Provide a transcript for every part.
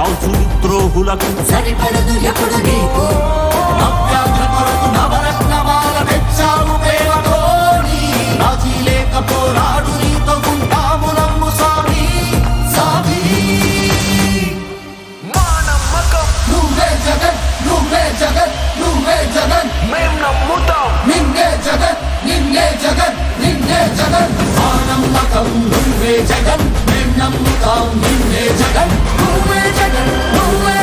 పాల్చులు ద్రోహులకు సరిపడదు ఎప్పుడు నీకు. నవరత్నమాల సామి సామి మా నమ్మకం నువ్వే జగన్ నువ్వే జగన్ నువ్వే జగన్. మేం నమ్ముతాం. నిన్నే జగన్ నిన్నే జగన్ నిన్నే జగన్. మా నమ్మకం నువ్వే జగన్. నిన్ను నమ్ముతాం నిన్నే జగన్ నువ్వే జగన్ నువ్వే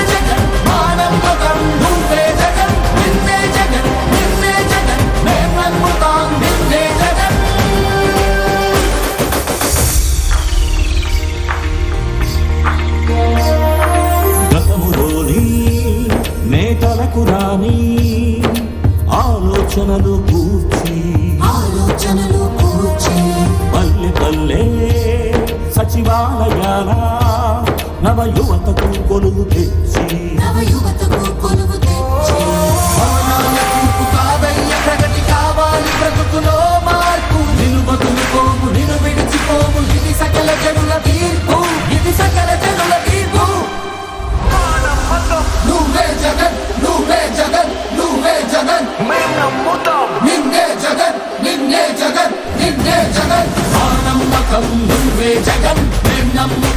గతములోని నేతలకు రాని ఆలోచనలు సచివాలయాల నవ యువతకు కొలువు తెచ్చి నవయువతకు కొలువు తెచ్చి I'm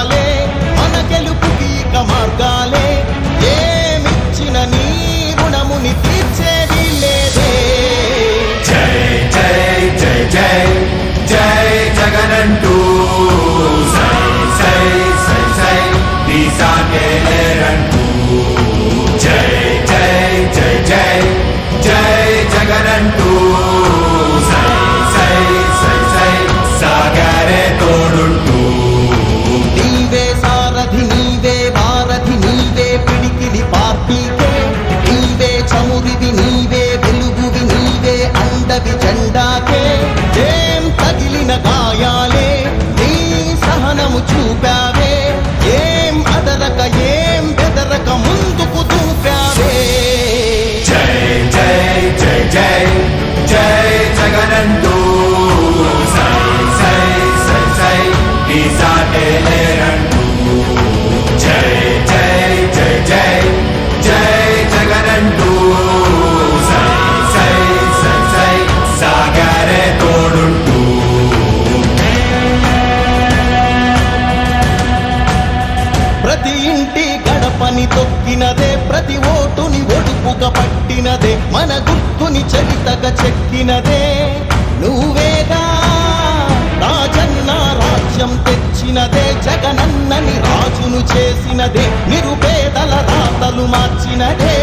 మార్చినదే నిరుపేదల దాతలు మార్చినదే.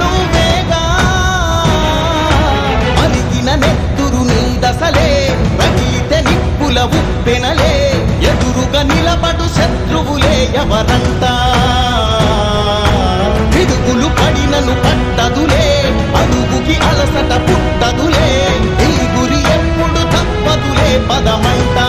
నువ్వేగా అలిగిన నెత్తురు నీ నీదసలే రచయిత నిప్పుల ఉప్పెనలే. ఎదురుగా నిలబడు శత్రువులే ఎవరంతా. పిడుగులు పడినను పట్టదులే అడుగుకి అలసట పుట్టదులే. ఈ గురి ఎప్పుడు తప్పదులే పదమంటా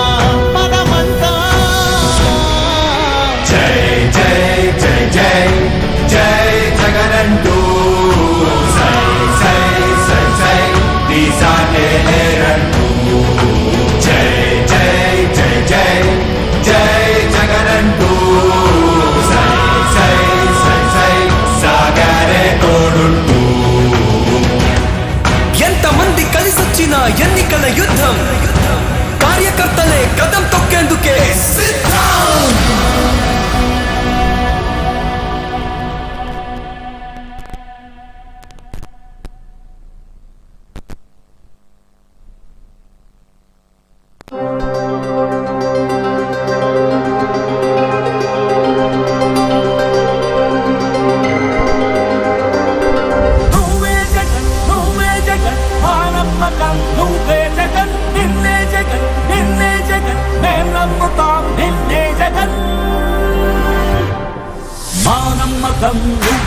ఎన్నికల యుద్ధం కార్యకర్తలే కదం తొక్కేందుకే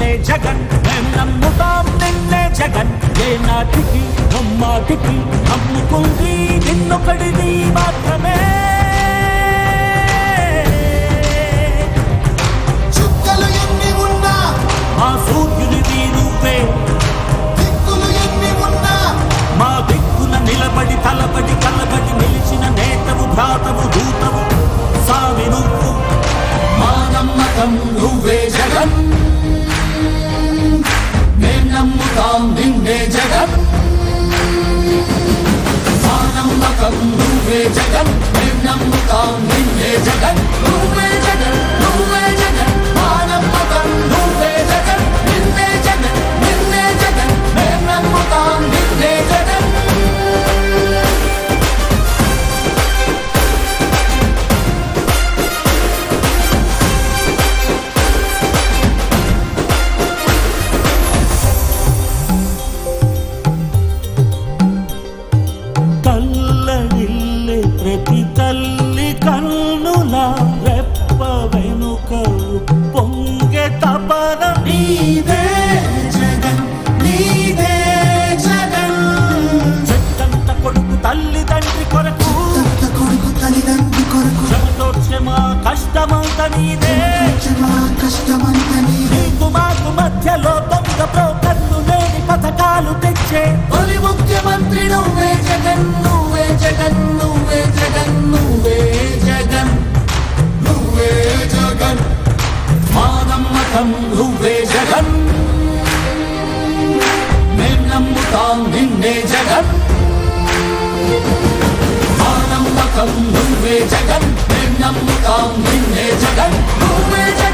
నిన్నే జగన్ మేం నమ్ముతాం నిన్నే జగన్. ఏ నాటికి నమ్మాటికి నమ్ముకుంది నిన్నొకడిది మాత్రమే. చుక్కలు ఎన్ని ఉన్నా మా సూర్యునిది నువ్వే దిక్కులు ఎన్ని ఉన్నా మా దిక్కున నిలబడి తలబడి కలబడి నిలిచిన నేతవు భ్రాతవు పొంగె తపన నీదే జగన్ నీదే జగన్. చెట్టంత కొడుకు తల్లి తండ్రి కొరకు. కొత్త కొడుకు తల్లిదండ్రి కొరకు. శ్రమతోర్చే మా కష్టమంత నీదే. మా కష్టమంత నీదే. నీకు మాకు మధ్యలో చేస్తాం నిన్నే జగన్. మా నమ్మకం నువ్వే జగన్. నిన్నమ్మకం నిన్నే జగన్. నువ్వే జగన్.